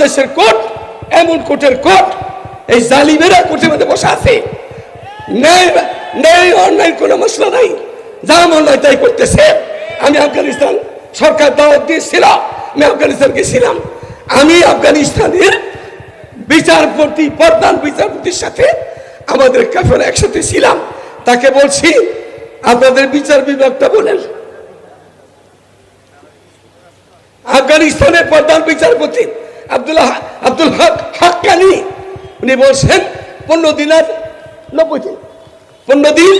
বাংলাদেশের কোর্ট, এমন কোর্টের কোর্ট, এই জালিমেরা কোর্টের মধ্যে বসে আছে। ন্যায় ন্যায় অন্যায় কোনো মশলা নাই। যা মন হয় তাই করতেছে। আমি আফগানিস্তান সরকার দাওয়াত দিয়েছিল আমি আফগানিস্তান গেছিলাম। আমি আফগানিস্তানের বিচারপতি, প্রধান বিচারপতির সাথে আমাদের কাফের একসাথে ছিলাম। তাকে বলছি, আপনাদের বিচার বিভাগটা বলেন। আফগানিস্তানের প্রধান বিচারপতি আব্দুল্লাহ আব্দুল হক হাক্কানি। উনি বলছেন, পনেরো দিন আর নব্বই দিন। পনেরো দিন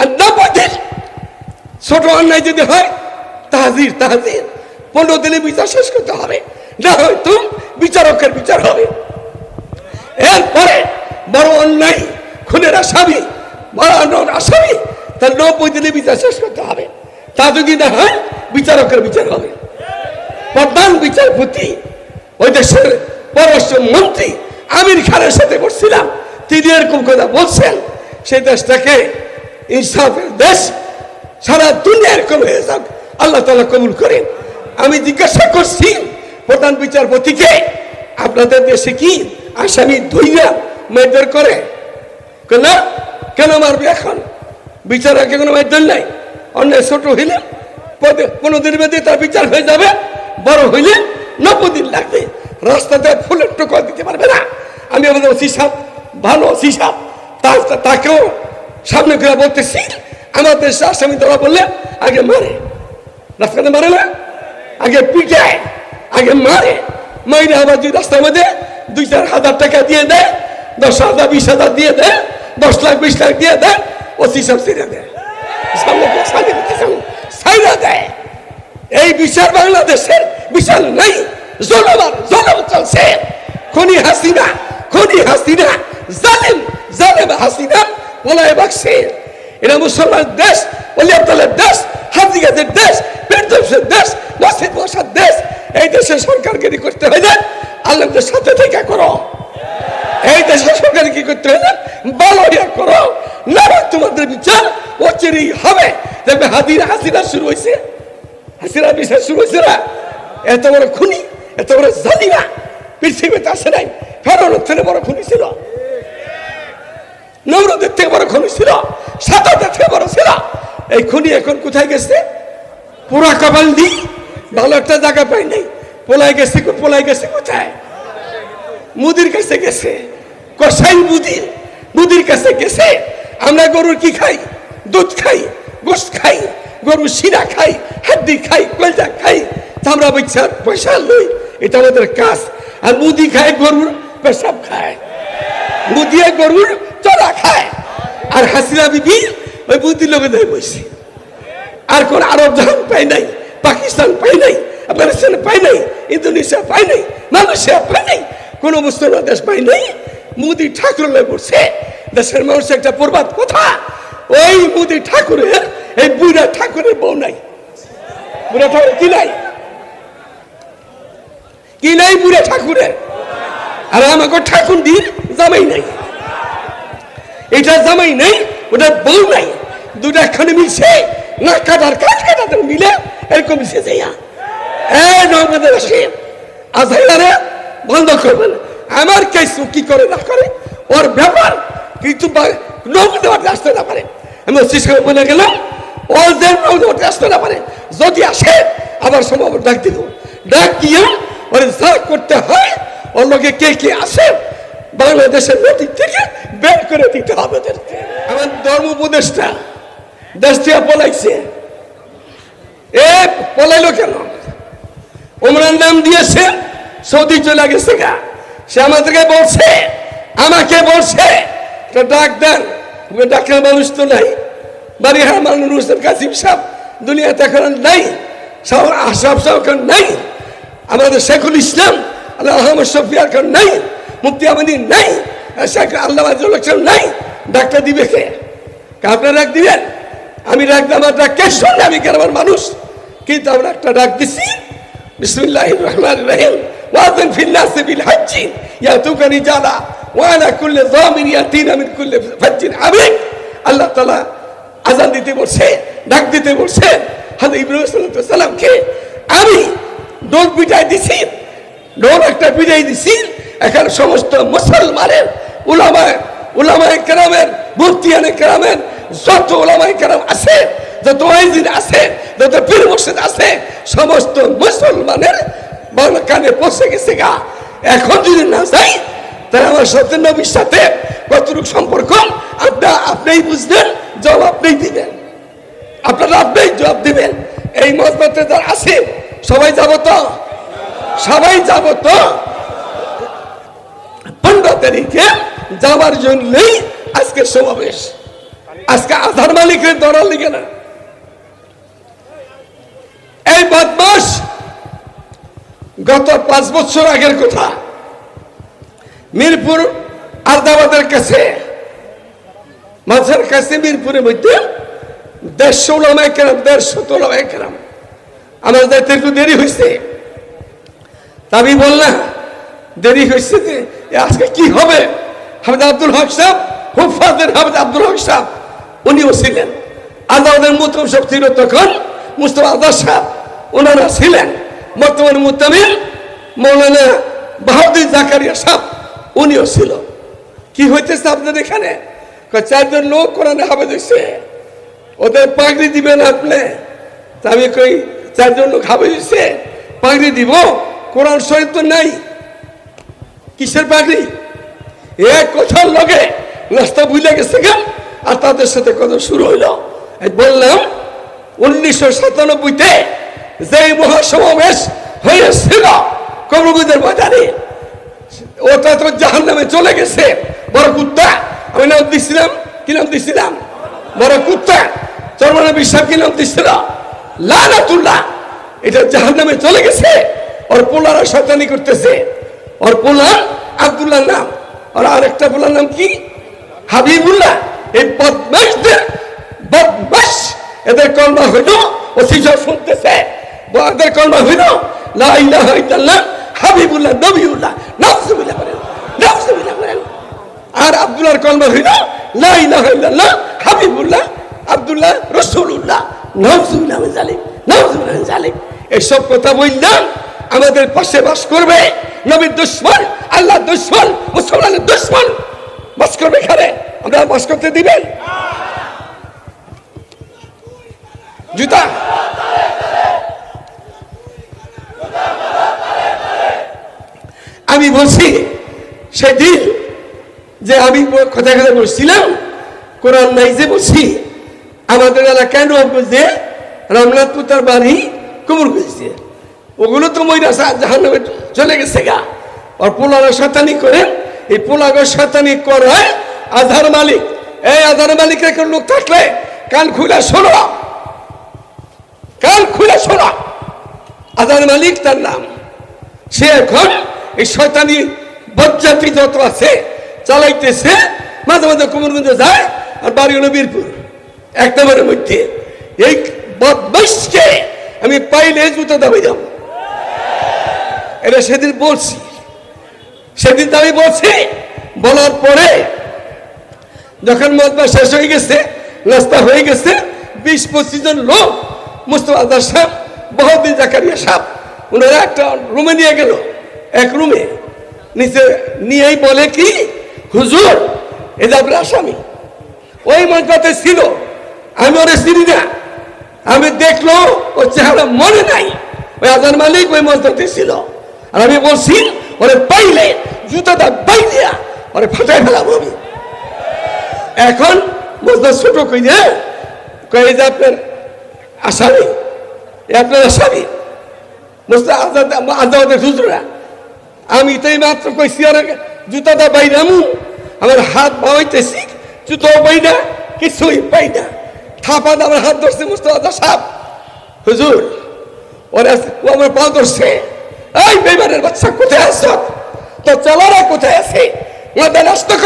আর নব্বই দিন। ছোট অন্যায় যদি হয়, তাহাজির তাহাজির। পনেরো দিনে বিচার শেষ করতে হবে। না হয়তো বিচারকের বিচার হবে। এরপরে বড় অন্যায়, খুনের আসামি, মারানোর আসামি, তার নব্বই দিনে বিচার শেষ করতে হবে। তা যদি না হয়, বিচারকের বিচার হবে। প্রধান বিচারপতি ওই দেশের পররাষ্ট্র মন্ত্রী আমির খানের সাথে বসছিলাম। তিনি এরকম কথা বলছেন, সেই দেশটাকে ইনসাফের দেশ, সারা দুনিয়া এরকম হয়ে যাক। আল্লাহ তালা কবুল করেন। আমি জিজ্ঞাসা করছি প্রধান বিচারপতিকে, আপনাদের দেশে কি আসামি ধুইয়া মেয়েদের করে? কেন কেন মারবে এখন? বিচারকে কোনো মাধ্যম নাই। অন্য ছোট হইলে দিনের মধ্যে তার বিচার হয়ে যাবে। বড় হইলে নব্বই দিন লাগবে। রাস্তাতে ফুলের টোকা দিতে পারবে না। আমি আমাদের ওসি সাহেব ভালো ওসি সাহেব তাকেও সামনে করে বলতেছি আমাদের আসামি ধরা বললে আগে মারে। রাস্তাতে মারে না? আগে পিটায়, আগে মারে। মাইরে আবার যদি রাস্তার মধ্যে দুই, চার হাজার টাকা দিয়ে দেয়, দশ হাজার, বিশ হাজার দিয়ে দেয়, দশ লাখ, বিশ লাখ দিয়ে দেয় ওসি সব ছেড়ে দেয়। সামনে ছাইরা দেয়। এই বিচার বাংলাদেশের বিচার নাই। জনবার জনম চলছে। খনি হাসিনা খনি হাসিনা, জালেম জালেম হাসিনা বলায় বাক্সে এটা মুসলমান দেশ অলি দেশ হাজিগাদের দেশ পেটদোষের দেশ মসজিদ বসার দেশ। এই দেশের সরকারগিরি করতে হয় না। আল্লাহদের সাথে থেকে করো। এই দেশের সরকার কি করতে হয় না। বালরিয়া করো। না তোমাদের বিচার অচিরেই হবে। দেখবে হাদিরা হাসিনা শুরু হয়েছে। হাসিনা বিচার শুরু হয়েছে না? এত বড় খুনি, এত বড় জালিনা পৃথিবীতে আসে নাই। ফেরানোর থেকে বড় খুনি ছিল। নৌরদের থেকে বড় খুনি ছিল। সাতাদের থেকে বড় ছিল। এই খুনি এখন কোথায় গেছে? পুরা কপাল দি ভালো একটা জায়গা পাই নাই। পোলাই গেছে পোলাই গেছে কোথায়? মুদির কাছে গেছে। কসাই মুদির মুদির কাছে গেছে। আমরা গরুর কি খাই? দুধ খাই। গোস্ত খাই, গরুর শিরা খাই হাড্ডি খাই, কলজা খাই চামড়া পয়সা পয়সা লই, এটা আমাদের কাজ। আর মুদি খায় গরুর পেশাব খায়। মুদিয়ে গরুর চড়া খায়। আর হাসিনা বিবি ওই বুদ্ধি লোকে দেয় বসে। আর কোন আরব জাহান পাই নাই, পাকিস্তান পাই নাই, আফগানিস্তান পাই নাই, ইন্দোনেশিয়া পাই নাই, মালয়েশিয়া পাই নাই, কোন মুসলমান দেশ পাই নাই। মোদি ঠাকুর পড়ছে দেশের মানুষ একটা প্রবাদ কথা। ওই মোদি ঠাকুরের এই বুড়া ঠাকুরের বউ নাই। বুড়া ঠাকুর কি নাই? কি নাই বুড়া ঠাকুরের? আর আমাকে ঠাকুর দিন জামাই নাই। এটা জামাই নাই, ওটা বউ নাই। দুটা একখানে মিলছে না কাটার কাজ কাটাতে মিলে, এরকম মিশে যাইয়া এই নর্মাদের আসে। আজাইলারে বন্ধ করবেন আমার কেস কি করে না করে, ওর ব্যাপার কিন্তু নৌকতে আসতে না পারে। আমি শিশু বলে গেলাম ওদের নৌকতে আসতে না পারে। যদি আসে, আবার সম্ভব ডাক দিব ডাক দিয়ে ওর যা করতে হয়, ওর লোকে কে কে আসে বাংলাদেশের নদী থেকে বের করে দিতে হবে ওদেরকে। আমার ধর্ম উপদেশটা দেশ থেকে পলাইছে। এ পলাইলো কেন? ওমরান নাম দিয়েছে, সৌদি চলে গেছে গা। সে আমাদেরকে বলছে, আমাকে বলছে ডাক দেন। ডাকের মানুষ তো নাই। বাড়ি হ্যাঁ মানুষ হোসেন কাসিম সাহেব দুনিয়াতে এখন নাই। সব আশরাফ সাহেব এখন নাই। আমাদের শেখুল ইসলাম, আল্লাহ আহমদ শফিয়ার এখন নাই। মুক্তি আমাদের নাই। শেখ আল্লাহ আজিউল নাই। ডাক্তার দিবে কে? আপনারা ডাক দিবেন? আমি ডাক আমার ডাক কে শুনলে? আমি গ্রামের মানুষ? কিন্তু আমরা একটা ডাক দিছি। বিসমিল্লাহির রহমানির রহিম। ওয়াজিন ফিল নাস বিল হজ্জ ইয়াতুকা রিজালা। ওয়া আলা কুল্লি যামির ইয়াতিনা মিন কুল্লি ফাজ্জিন আমিক আল্লাহ তাআলা আজান দিতে বলছে, ডাক দিতে বলছে হযরত ইব্রাহিম সাল্লামকে আমি ডোক পিটাই দিছি ডোর একটা বিদায় দিছি। এখানে সমস্ত মুসলমানের উলামায় উলামায় কেরামের, মুফতিয়ানে কেরামের, যত উলামায় কেরাম আছে, যত ওয়াইজিন আছে, যত পীর মুর্শিদ আছে, সমস্ত মুসলমানের বাংলা কানে পৌঁছে গেছে গা। এখন যদি না যাই, তাহলে আমার সাথে নবীর সাথে কতটুকু সম্পর্ক? আপনার আপনিই বুঝবেন জবাব আপনিই দিবেন। আপনারা আপনিই জবাব দিবেন। এই মজবাতে যারা আছে, সবাই যাব তো? সবাই যাব তো? পনেরো তারিখে যাওয়ার জন্যই আজকে সমাবেশ। আজকে আধার মালিকের ধরার লিগে না। এই বদমাস, গত পাঁচ বছর আগের কথা। মিরপুর আর্দাবাদের কাছে মাঝের কাছে মিরপুরের মধ্যে দেড়শো ওলামায় কেরাম, দেড়শো তোলামায় কেরাম। আমার যাইতে একটু দেরি হয়েছে তা আমি বললাম, দেরি হয়েছে যে আজকে কি হবে? হামিদ আব্দুল হক সাহেব হুফাজের হামিদ আব্দুল হক সাহেব, উনিও ছিলেন। আদালতের মুতম সব ছিল তখন, মুস্তফা আজাদ সাহেব, ওনারা ছিলেন। বর্তমান মুতামিল মৌলানা বাহাদুর জাকারিয়া সাহেব, উনিও ছিল। কি হইতেছে আপনাদের এখানে? চারজন লোক কোরআনে হাবে দিচ্ছে ওদের পাগড়ি দিবেন আপনি? আমি কই, চারজন লোক হাবে দিচ্ছে পাগড়ি দিব? কোরআন শরীফ তো নাই। কিসের পাগড়ি? এক কথার লগে রাস্তা বুঝলে গেছে গা, আর তাদের সাথে কথা শুরু হইল। বললাম, উনিশশো সাতানব্বইতে যে মহাসমাবেশ হয়েছিল কবরগুদের বাজারে ওটা তো জাহান নামে চলে গেছে। বড় কুত্তা আমি নাম দিছিলাম? কি নাম দিছিলাম? বড় কুত্তা। চরমানা বিশ্বাস কি নাম দিছিল? লালাতুল্লাহ। এটা জাহান নামে চলে গেছে। ওর পোলারা শয়তানি করতেছে। ওর পোলা আব্দুল্লাহ নাম। আর আরেকটা পোলার নাম কি? হাবিবুল্লাহ। এই বদমাসদের বদমাস এদের কলমা হইল, ও শিশু শুনতেছে। এদের কলমা হইল, লা ইলাহা ইল্লাল্লাহ, হাবিবুল্লাহ, নবিউল্লাহ নাউজুবিল্লাহ করেন আর আব্দুল্লাহর কলমা হইল না ইলাহা ইল্লাল্লাহ, হাবিবুল্লাহ, আবদুল্লাহ রাসূলুল্লাহ। নাউজুবিল্লাহ মিন জালিম নাউজুবিল্লাহ মিন জালিম এসব কথা বললাম, আমাদের পাশে বাস করবে নবীর দুশ্মন আল্লাহ দুশ্মন, মুসলমানের দুশ্মন। বাস করবে এখানে আমরা বাস করতে দিবেন? জুতা? আমি বলছি, সেদিন যে আমি কথা কথা বলছিলাম, কোরআন নাই যে বলছি, আমাদের এলাকায় যে রামনাথপুর তার বাড়ি কুমুর করেছে? ওগুলো তো মহিলা জাহান্নামে চলে গেছে গা। আর পোলারা শতানি করে, এই পোলাগো শতানি করায় আধার মালিক। এই আধার মালিকের একটা লোক থাকলে কান খুলে শোনো। কান খুলে শোনো। আধার মালিক তার নাম। সে এখন এই শয়তানি বজ্জাতি যত আছে চালাইতেছে, মাঝে মাঝে কুমরগঞ্জ যায় আর বাড়ি হলো বীরপুর। এক নম্বরের মধ্যে, এই বদমাইশকে আমি পাইলে জুতো দাবি যাব এটা সেদিন বলছি। সেদিন তো আমি বলছি, বলার পরে যখন মতবা শেষ হয়ে গেছে রাস্তা হয়ে গেছে, বিশ পঁচিশ জন লোক, মুস্তফা আজাদ সাহেব, বহুদিন জাকারিয়া সাহেব, ওনারা একটা রুমে নিয়ে গেল। এক রুমে। নিচে নিয়েই বলে কি হুজুর এটা আপনার আসামি, ওই মঞ্চতে ছিল, আমি ওরে চিনি না। আমি দেখল, ওর চেহারা মনে নাই। ওই আজান মালিক ওই মঞ্চতে ছিল। আর আমি বলছি, ওরে পাইলে, জুতাটা বাই দিয়া ওরে ফাটাই ফেলাম আমি। এখন মজদা ছোট কই যে কই যে আপনার আসামি আপনার আসামি। মজদা আজাদ আজাদের হুজুরা। আমি তাই মাত্র কইছি আর জুতাটা বাইরামু আমার হাত বাবাইতেছি জুতো পাই না কিছুই পাই না থাপা আমার হাত ধরছে, মুস্তফা সাপ হুজুর, ওরা ও আমার পা ধরছে। এই বেমানের বাচ্চা কোথায় আস তো চলারা কোথায় আছে? ওদের আস্তক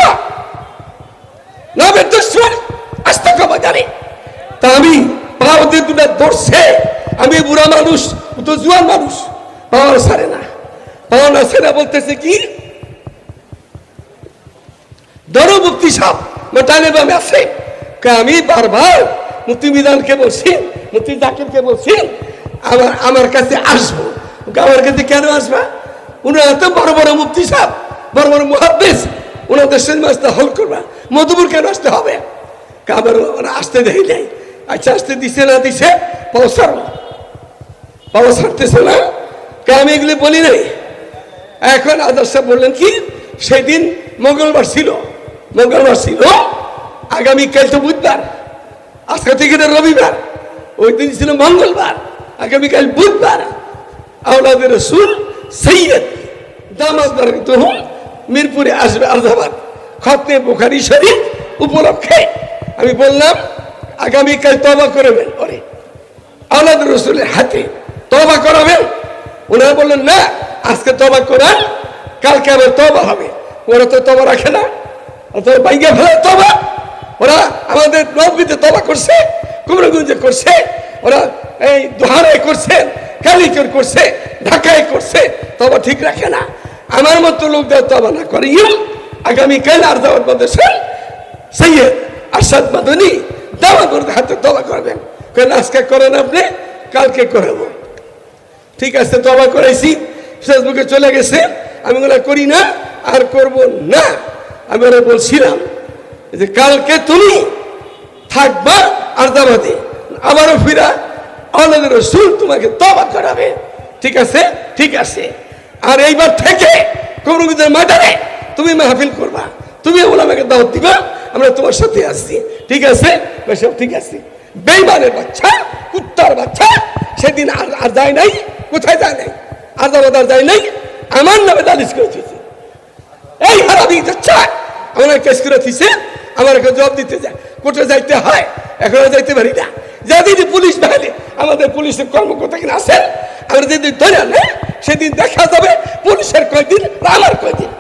নবের দুশ্মন আস্তক বাজারে তা আমি পা ওদের দুটা ধরছে। আমি বুড়া মানুষ তো জুয়ান মানুষ। পাওয়ার সারে না। পাওয়া না সেরা বলতেছে কি? ধরো মুক্তি সাপ বামে আছে। আমি বারবার মুক্তি মিদানকে বলছি মুক্তি জাকিরকে বলছি, আমার আমার কাছে আসব। আমার কাছে কেন আসবা? ওনারা তো বড় বড় মুক্তি সাপ বড় বড় মুহাদ্দিস ওনাদের সিনেমা আসতে হল করবা। মধুপুর কেন আসতে হবে? কাবার ওরা আসতে দেয় নাই। আচ্ছা আসতে দিছে না দিছে পৌঁছার বাবা ছাড়তেছে না। আমি এগুলি বলি নাই? এখন আদর্শ বললেন কি, সেদিন মঙ্গলবার ছিল। মঙ্গলবার ছিল আগামীকাল তো বুধবার, আজকে থেকে রবিবার, ওই দিন ছিল মঙ্গলবার আগামীকাল বুধবার। আওলাদের রসুল সৈয়দ দামাদ বারকাতুহুম মিরপুরে আসবে আরজাবাদ খতনে বুখারি শরীফ উপলক্ষে। আমি বললাম আগামীকাল তবা করবেন ওরে আওলাদ রসুলের হাতে তবা করাবেন। ওনারা বললেন, না, আজকে তবা করান কালকে আবার তবা হবে। ওরা তো তবা রাখে না। তো বাইকে ফেলে তবা। ওরা আমাদের নবগীতে তবা করছে কুমরগঞ্জে করছে, ওরা এই দোহারায় করছে, কালিচর করছে, ঢাকায় করছে, তবা ঠিক রাখে না। আমার মতো লোকদের তবা না করিও। আগামীকাল আর দাওয়াত মাদ্রাসা সৈয়দ আরশাদ মাদনী দাওয়াত হাতে তবা করবেন। কেন আজকে করেন আপনি, কালকে করাবো। ঠিক আছে, তবা করাইছি। ফেসবুকে চলে গেছে। আমি ওগুলো করি না, আর করব না। আমি ওরা বলছিলাম যে কালকে তুমি থাকবা আর্দাবাদে আবারও ফিরা আমাদের রসুল তোমাকে তবা করাবে। ঠিক আছে? ঠিক আছে। আর এইবার থেকে কবরগুদের মাদারে তুমি মাহফিল করবা। তুমি ওলামাকে দাওয়াত দিবা, আমরা তোমার সাথে আসছি। ঠিক আছে? সব ঠিক আছে। বেইমানের বাচ্চা, কুত্তার বাচ্চা, সেদিন আর আর যায় নাই। কোথায় যায় নাই? আজাবাদ আর যায় নাই। আমার নামে দালিশ করে এই হারাবি যাচ্ছা। আমার কেস করে দিছে আমার এখন জবাব দিতে যায়। কোর্টে যাইতে হয়, এখন যাইতে পারি না। যেদিন পুলিশ বাহিনী, আমাদের পুলিশের কর্মকর্তা কিনা আছেন, আমরা যেদিন ধরে না সেদিন দেখা যাবে পুলিশের কয়দিন আমার কয়দিন।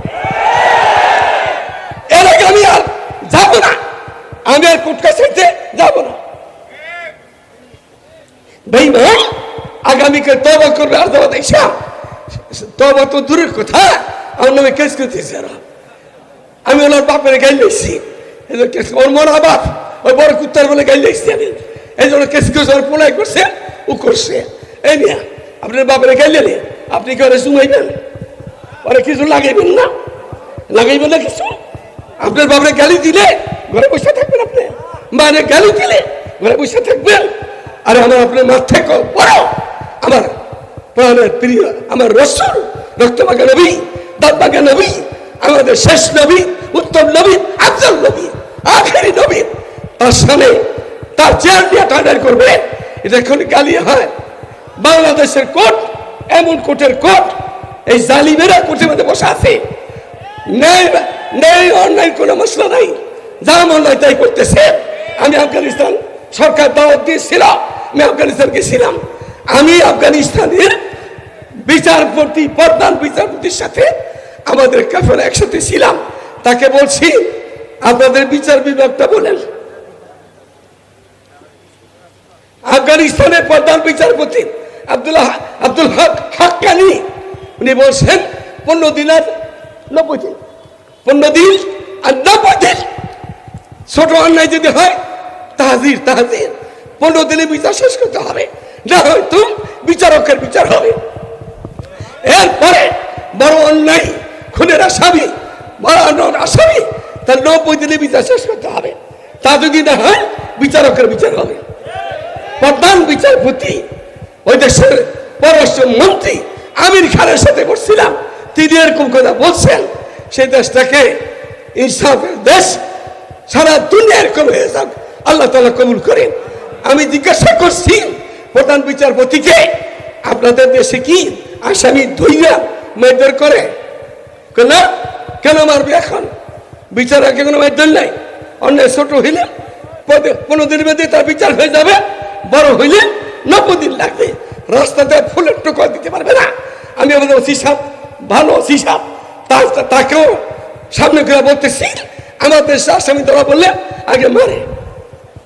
এর আগে আমি আর যাব না। আমি আর কোর্ট কাছাইতে যাব না। বেইমান, আগামীকাল তবা করবে আর দেওয়া দেখছাম তবা তো দূরের কথা। আমি ওনার বাপের গাই লেছি ওর মরা বাপ, ওই বড় কুত্তার বলে গাই লেছি আমি। এই জন্য কেস ওর পোলাই করছে, ও করছে। এই নিয়া আপনার বাপের আপনি কি ওরা শুনাইবেন ওরা কিছু লাগাইবেন না? লাগাইবেন না কিছু? আপনার বাপরে গালি দিলে ঘরে বসে থাকবেন আপনি। মানে গালি দিলে ঘরে বসে থাকবেন। আরে আমার আপনার মাথায় বড়। আমার প্রাণের প্রিয়, আমার রসুল রক্তবাগা নবী দাঁতবাগা নবী, আমাদের শেষ নবী, উত্তম নবী, আফজল নবী, আখেরি নবী। তার সামনে তার চেয়ার দিয়ে টার্ডার করবে। এটা এখন গালি হয়। বাংলাদেশের কোর্ট, এমন কোর্টের কোর্ট, এই জালিমেরা কোর্টের মধ্যে বসে আছে। ন্যায় ন্যায় অন্যায় কোনো মশলা নাই। যা অন্যায় তাই করতেছে। আমি আফগানিস্তান সরকার দাওয়াত দিয়েছিল আমি আফগানিস্তান গেছিলাম আমি আফগানিস্তানের বিচারপতি, প্রধান বিচারপতির সাথে আমাদের কাফের একসাথে ছিলাম। তাকে বলছি আপনাদের বিচার বিভাগটা বলেন। আফগানিস্তানের প্রধান বিচারপতি আব্দুল্লাহ আব্দুল হক হাক্কানি, উনি বলছেন, পনেরো দিন আর নব্বই দিন, পনেরো দিন আর নব্বই দিন। ছোট অন্যায় যদি হয়, তাহাজির তাহাজির। পনেরো দিনে বিচার শেষ করতে হবে। না হয়তো বিচারকের বিচার হবে। এরপরে বড় অন্যায়, খুনের আসামি অন্যায় আসামি, তার নব্বই দিনে বিচার শেষ করতে হবে। তা যদি না হয়, বিচারকের বিচার হবে। প্রধান বিচারপতি, ওই দেশের পররাষ্ট্র মন্ত্রী আমির খানের সাথে বসছিলাম তিনি এরকম কথা বলছেন, সেই দেশটাকে ইনসাফের দেশ সারা দুনিয়া এরকম হয়ে যাক। আল্লাহ তালা কবুল করেন। আমি জিজ্ঞাসা করছি, প্রধান বিচারপতিকে, আপনাদের দেশে কি আসামি ধুইয়া মেয়েদের করে। কেন কেন মারবে এখন? বিচারকে কোনো মাধ্যম নাই। অন্য ছোট হইলে পনেরো দিন বেঁধে তার বিচার হয়ে যাবে। বড় হইলে নব্বই দিন লাগবে। রাস্তাতে ফুলের টোকা দিতে পারবে না। আমি আমাদের হিসাব ভালো তার তাকেও সামনে করে বলতেছি, আমাদের আসামি ধরা বললে আগে মারে।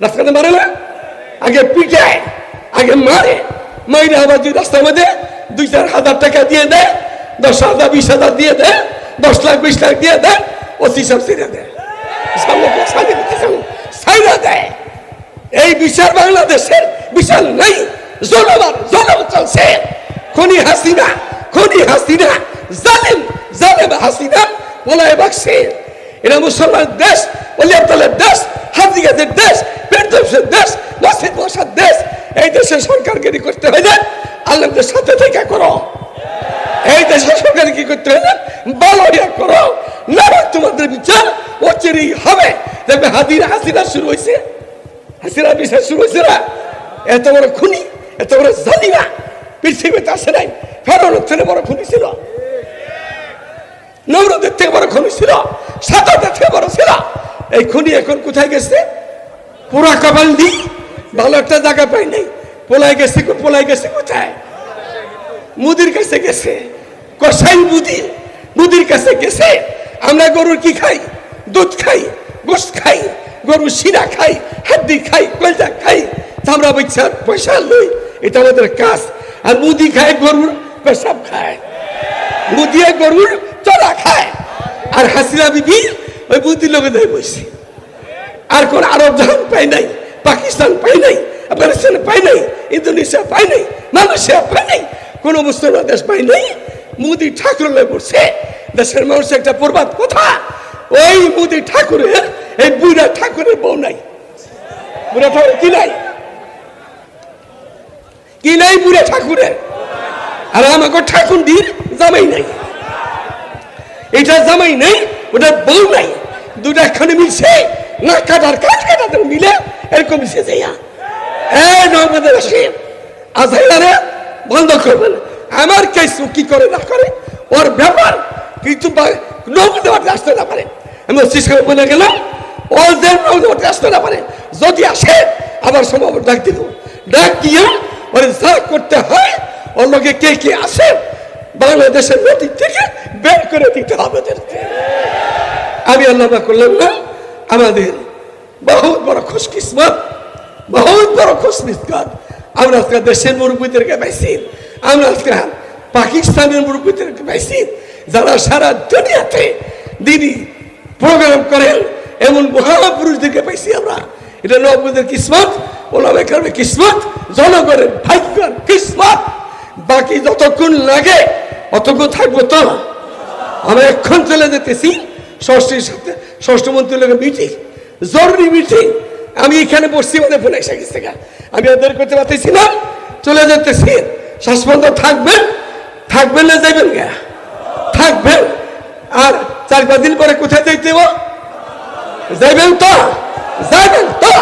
রাস্তাতে মারে না? আগে পিটায়, আগে মারে। মাইরে আবার যদি রাস্তার মধ্যে দুই চার হাজার টাকা দিয়ে দেয় দশ হাজার, বিশ হাজার দিয়ে দেয় দশ লাখ, বিশ লাখ দিয়ে দেয় অতি সব ছেড়ে দেয় দিয়ে এই বিচার বাংলাদেশের বিচার নাই, জনগণ জনগণ চলছে। খনি হাসিনা খনি হাসিনা, জালেম জালেম হাসিনা বলায় বাক্সে এরা মুসলমান দেশ অলি আব্দালের দেশ হাজিগাজের দেশ পেরদোসের দেশ, নাসির বসার দেশ। এই দেশে সরকারগিরি করতে হলে আল্লাহদের সাথে থেকে করো। এই দেশের সরকার কি করতে হবে বালরিয়া করো। না তোমাদের বিচার অচিরেই হবে। দেখবে হাদির হাসিনা শুরু হয়েছে। হাসিনা বিচার শুরু হয়েছে না? এত বড় খুনি, এত বড় জালিমা পৃথিবীতে আসে নাই। ফেরানোর থেকে বড় খুনি ছিল। নমরুদের থেকে বড় খুনি ছিল। সাতাদের থেকে বড় ছিল। এই খুনি এখন কোথায় গেছে? পুরা কপাল দি ভালো একটা জায়গা পাই নাই। পোলাই গেছে পোলাই গেছে কোথায়? মুদির কাছে গেছে। কসাই মুদির মুদির কাছে গেছে। আমরা গরুর কি খাই? দুধ খাই গোস খাই, গরুর শিরা খাই, হাড্ডি খাই, কলজা খাই। আমরা পয়সা পয়সা লই, এটা আমাদের কাজ। আর মুদি খায়, গরুর পেশাব খায়। মুদিয়ে গরুর চলা খায়। আর হাসিনা বিবি ওই মুদি লোকে দেয় বসে। আর কোন আরব জাহান পাই নাই, পাকিস্তান পাই নাই। আফগানিস্তান পাই নাই, ইন্দোনেশিয়া পাই নাই, মালয়েশিয়া পাই নাই, কোন মুসলমান দেশ পাই নাই। মোদি ঠাকুর পড়ছে দেশের মানুষ একটা প্রবাদ কথা। ওই মোদি ঠাকুরের, এই বুড়া ঠাকুরের বউ নাই। বুড়া ঠাকুর কি নাই? কি নাই বুড়া ঠাকুরের? আর আমাকে ঠাকুর দিন জামাই নাই। এটা জামাই নেই, ওটা বউ নাই। দুটা একখানে মিলছে না কাটার কাজ কাটাতে মিলে, এরকম মিশে যাইয়া। এই আসে আজাইলারে বন্ধ করবেন আমার কেস কি করে না করে? ওর ব্যাপার কিন্তু নবদেবাতে আসতে না পারে। আমি করে বলে গেলাম ওদের নবদেবাতে আসতে না পারে। যদি আসে, আবার সম্ভব ডাক দিব ডাক দিয়ে ওর যা করতে হয়। ওর লোকে কে কে আসে? বাংলাদেশের নদী থেকে বের করে দিতে হবে আমি আল্লাহ করলাম না। আমাদের বহুত বড় খুশকিসমত বহুত বড় খুশকিসমত আমরা আজকে দেশের মুরব্বীদেরকে পাইছি? আমরা আজকে পাকিস্তানের মুরব্বীদেরকে পাইছি? যারা সারা দুনিয়াতে দিদি প্রোগ্রাম করেন এমন মহাপুরুষদেরকে পাইছি আমরা। এটা নব্বইদের কিসমত ওলামে কারণে কিসমত, জনগণের ভাগ্য কিসমত। বাকি যতক্ষণ লাগে, অতক্ষণ থাকব তো। আমরা এক্ষণ চলে যেতেছি, ষষ্ঠীর সাথে ষষ্ঠ মন্ত্রী লোকের মিটিং জরুরি মিটিং আমি এখানে বসছি মানে ফোন এসে গেছে আমি ওদের করতে পারতেছি না। চলে যেতেছি শেষ পর্যন্ত থাকবেন থাকবেন না যাইবেন গা। থাকবেন আর চার পাঁচ দিন পরে কোথায় যাইতে? যাইবেন তো? যাইবেন তো?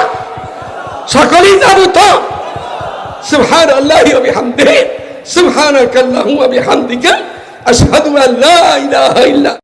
সকলেই যাব তো? সুবহান আল্লাহ বিহামদিহি। সুবহানাকাল্লাহুম্মা বিহামদিকা। আশহাদু আন লা ইলাহা ইল্লা